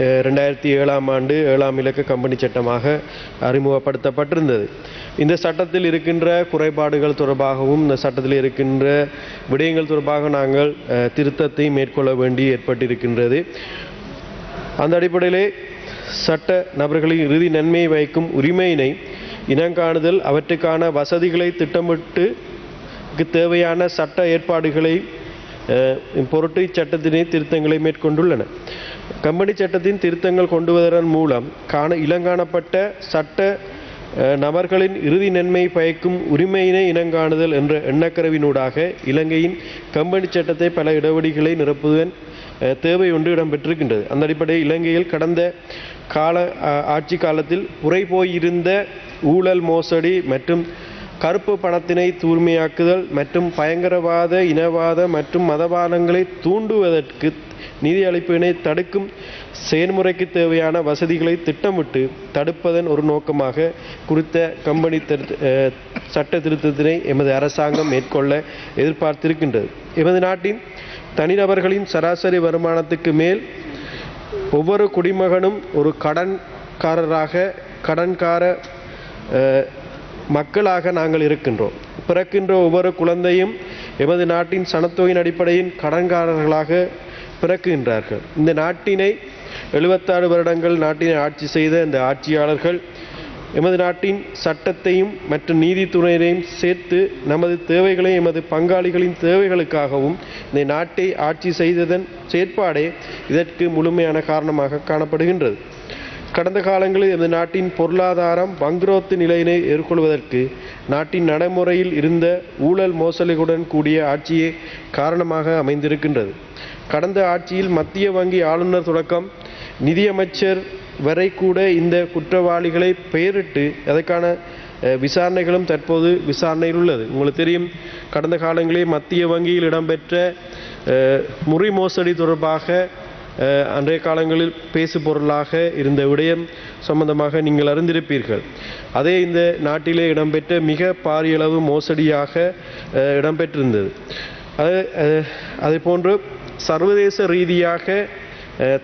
ரெண்டாயிரத்தி ஏழாம் ஆண்டு ஏழாம் இலக்க கம்பெனி சட்டமாக அறிமுகப்படுத்தப்பட்டிருந்தது. இந்த சட்டத்தில் இருக்கின்ற குறைபாடுகள் தொடர்பாகவும் இந்த சட்டத்தில் இருக்கின்ற விடயங்கள் தொடர்பாக நாங்கள் திருத்தத்தை மேற்கொள்ள வேண்டி ஏற்பட்டிருக்கின்றது. அந்த அடிப்படையிலே சட்ட நபர்களின் இறுதி நன்மையை வைக்கும் உரிமையினை இனங்காணுதல் அவற்றுக்கான வசதிகளை திட்டமிட்டு தேவையான சட்ட ஏற்பாடுகளை பொருட்டு இச்சட்டத்தினை திருத்தங்களை மேற்கொண்டுள்ளன. கம்பெனி சட்டத்தின் திருத்தங்கள் கொண்டு வருவதன் மூலம் காண இளங்காணப்பட்ட சட்ட நபர்களின் இறுதி நன்மை பயக்கும் உரிமையினை இனங்காணுதல் என்ற எண்ணக்கருவினூடாக இலங்கையின் கம்பெனி சட்டத்தை பல இடைவெளிகளை நிரப்புவதன் தேவை ஒன்று இடம்பெற்றிருக்கின்றது. அந்த அடிப்படையில் இலங்கையில் கடந்த கால ஆட்சி காலத்தில் புரை போயிருந்த ஊழல் மோசடி மற்றும் கருப்பு பணத்தினை தூய்மையாக்குதல் மற்றும் பயங்கரவாத இனவாத மற்றும் மதவாதங்களை தூண்டுவதற்கு நிதியளிப்பினை தடுக்கும் செயல்முறைக்கு தேவையான வசதிகளை திட்டமிட்டு தடுப்பதன் ஒரு நோக்கமாக குறித்த கம்பெனி சட்ட திருத்தத்தினை எமது அரசாங்கம் மேற்கொள்ள எதிர்பார்த்திருக்கின்றது. எமது நாட்டின் தனிநபர்களின் சராசரி வருமானத்துக்கு மேல் ஒவ்வொரு குடிமகனும் ஒரு கடன்காரராக கடன்கார மக்களாக நாங்கள் இருக்கின்றோம். பிறக்கின்ற ஒவ்வொரு குழந்தையும் எமது நாட்டின் சனத்தொகையின் அடிப்படையில் கடன்காரர்களாக பிறக்குகின்றார்கள். இந்த நாட்டினை எழுபத்தாறு வருடங்கள் நாட்டினை ஆட்சி செய்த இந்த ஆட்சியாளர்கள் எமது நாட்டின் சட்டத்தையும் மற்றும் நீதித்துறையினையும் சேர்த்து நமது தேவைகளை எமது பங்காளிகளின் தேவைகளுக்காகவும் இந்த நாட்டை ஆட்சி செய்ததன் செயற்பாடே இதற்கு முழுமையான காரணமாக காணப்படுகின்றது. கடந்த காலங்களில் எமது நாட்டின் பொருளாதாரம் பங்குரோத்து நிலையினை எதிர்கொள்வதற்கு நாட்டின் நடைமுறையில் இருந்த ஊழல் மோசடிகளுடன் கூடிய ஆட்சியே காரணமாக அமைந்திருக்கின்றது. கடந்த ஆட்சியில் மத்திய வங்கி ஆளுநர் தொடக்கம் நிதியமைச்சர் வரை கூட இந்த குற்றவாளிகளை பெயரிட்டு அதற்கான விசாரணைகளும் தற்போது விசாரணையில் உள்ளது. உங்களுக்கு தெரியும் கடந்த காலங்களில் மத்திய வங்கியில் இடம்பெற்ற அஹ், முறி மோசடி தொடர்பாக அன்றைய காலங்களில் பேசு பொருளாக இருந்த விடயம் சம்பந்தமாக நீங்கள் அறிந்திருப்பீர்கள். அதே இந்த நாட்டிலே இடம்பெற்ற மிக பாரியளவு மோசடியாக இடம்பெற்றிருந்தது. அது அதே போன்று சர்வதேச ரீதியாக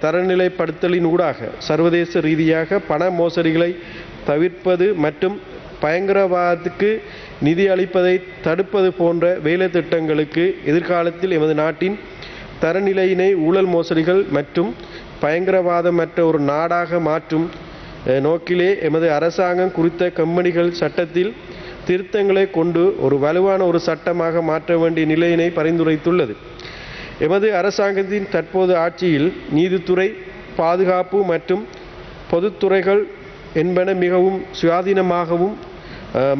தரநிலைப்படுத்தலின் ஊடாக சர்வதேச ரீதியாக பண மோசடிகளை தவிர்ப்பது மற்றும் பயங்கரவாதத்துக்கு நிதி அளிப்பதை தடுப்பது போன்ற வேலை திட்டங்களுக்கு எதிர்காலத்தில் எமது நாட்டின் தரநிலையினை ஊழல் மோசடிகள் மற்றும் பயங்கரவாதமற்ற ஒரு நாடாக மாற்றும் நோக்கிலே எமது அரசாங்கம் குறித்த கம்பெனிகள் சட்டத்தில் திருத்தங்களை கொண்டு ஒரு வலுவான ஒரு சட்டமாக மாற்ற வேண்டிய நிலையினை பரிந்துரைத்துள்ளது. எமது அரசாங்கத்தின் தற்போது ஆட்சியில் நீதித்துறை பாதுகாப்பு மற்றும் பொதுத்துறைகள் என்பன மிகவும் சுயாதீனமாகவும்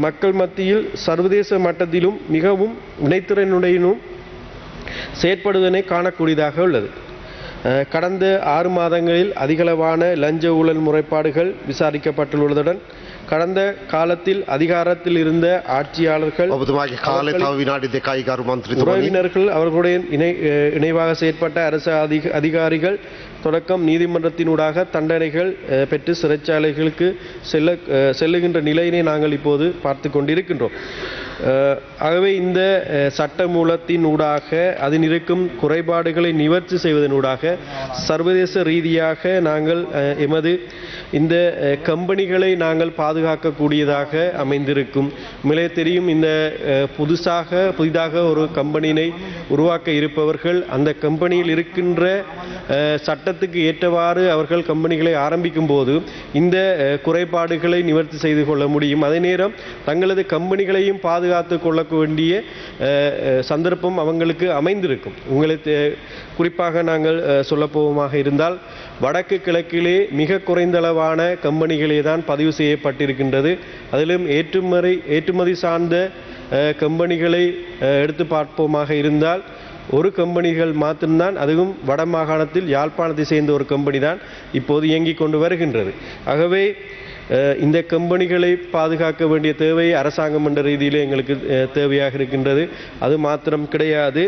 மக்கள் மத்தியில் சர்வதேச மட்டத்திலும் மிகவும் வினைத்திறனுடையனும் செயற்படுவதனை காணக்கூடியதாக உள்ளது. கடந்த ஆறு மாதங்களில் அதிகளவான லஞ்ச ஊழல் முறைப்பாடுகள் விசாரிக்கப்பட்டுள்ளதுடன் கடந்த காலத்தில் அதிகாரத்தில் இருந்த ஆட்சியாளர்கள் உறவினர்கள் அவர்களுடைய இணை இணைவாக செயற்பட்ட அரசு அதிக அதிகாரிகள் தொடக்கம் நீதிமன்றத்தினூடாக தண்டனைகள் பெற்று சிறைச்சாலைகளுக்கு செல்ல செல்லுகின்ற நிலையினை நாங்கள் இப்போது பார்த்து கொண்டிருக்கின்றோம். ஆகவே இந்த சட்டமூலத்தினூடாக அதில் இருக்கும் குறைபாடுகளை நிவர்த்தி செய்வதனூடாக சர்வதேச ரீதியாக நாங்கள் எமது இந்த கம்பெனிகளை நாங்கள் பாதுகாக்கக்கூடியதாக அமைந்திருக்கும். மிலே தெரியும் இந்த புதுசாக புதிதாக ஒரு கம்பெனியினை உருவாக்க இருப்பவர்கள் அந்த கம்பெனியில் இருக்கின்ற சட்ட சட்டத்துக்கு ஏற்றவாறு அவர்கள் கம்பெனிகளை ஆரம்பிக்கும் போது இந்த குறைபாடுகளை நிவர்த்தி செய்து கொள்ள முடியும். அதே நேரம் தங்களது கம்பெனிகளையும் பாதுகாத்து கொள்ள வேண்டிய சந்தர்ப்பம் அவங்களுக்கு அமைந்திருக்கும். உங்களுக்கு குறிப்பாக நாங்கள் சொல்லப்போவமாக இருந்தால் வடக்கு கிழக்கிலே மிக குறைந்தளவான கம்பெனிகளே தான் பதிவு செய்யப்பட்டிருக்கின்றது. அதிலும் ஏற்றுமதி ஏற்றுமதி சார்ந்த கம்பெனிகளை எடுத்து பார்ப்போமாக இருந்தால் ஒரு கம்பெனிகள் மாத்திரம்தான் அதுவும் வட மாகாணத்தில் யாழ்ப்பாணத்தை சேர்ந்த ஒரு கம்பெனி தான் இப்போது இயங்கிக் கொண்டு வருகின்றது. ஆகவே இந்த கம்பெனிகளை பாதுகாக்க வேண்டிய தேவை அரசாங்கம் என்ற ரீதியில் எங்களுக்கு தேவையாக இருக்கின்றது. அது மாத்திரம் கிடையாது.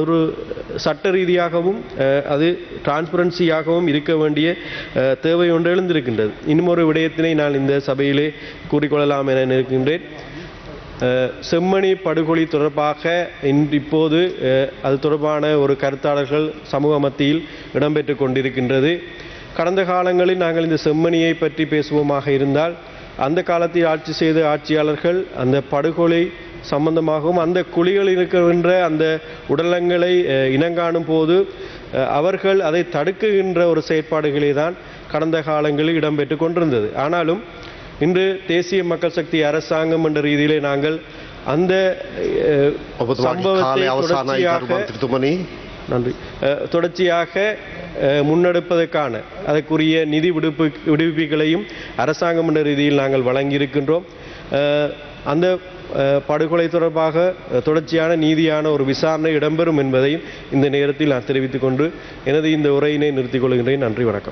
ஒரு சட்ட ரீதியாகவும் அது டிரான்ஸ்பரன்சியாகவும் இருக்க வேண்டிய தேவை ஒன்று எழுந்திருக்கின்றது. இன்னும் ஒரு விடயத்தினை நான் இந்த சபையிலே கூறிக்கொள்ளலாம் என இருக்கின்றேன் செம்மணி படுகொலை தொடர்பாக இப்போது அது தொடர்பான ஒரு கருத்தாளர்கள் சமூக மத்தியில் இடம்பெற்று கொண்டிருக்கின்றது. கடந்த காலங்களில் நாங்கள் இந்த செம்மணியை பற்றி பேசுவோமாக இருந்தால் அந்த காலத்தில் ஆட்சி செய்த ஆட்சியாளர்கள் அந்த படுகொலை சம்பந்தமாகவும் அந்த குழிகளில் இருக்கின்ற அந்த உடலங்களை இனங்காணும் போது அவர்கள் அதை தடுக்குகின்ற ஒரு செயற்பாடுகளே தான் கடந்த காலங்களில் இடம்பெற்று கொண்டிருந்தது. ஆனாலும் இன்று தேசிய மக்கள் சக்தி அரசாங்கம் என்ற ரீதியிலே நாங்கள் அந்த சம்பவத்தை நன்றி. தொடர்ச்சியாக முன்னெடுப்பதற்கான அதற்குரிய நிதி விடுப்பு விடுவிப்புகளையும் அரசாங்கம் என்ற ரீதியில் நாங்கள் வழங்கியிருக்கின்றோம். அந்த படுகொலை தொடர்பாக தொடர்ச்சியான நீதியான ஒரு விசாரணை இடம்பெறும் என்பதையும் இந்த நேரத்தில் நான் தெரிவித்துக் கொண்டு எனது இந்த உரையினை நிறுத்திக் கொள்கின்றேன். நன்றி வணக்கம்.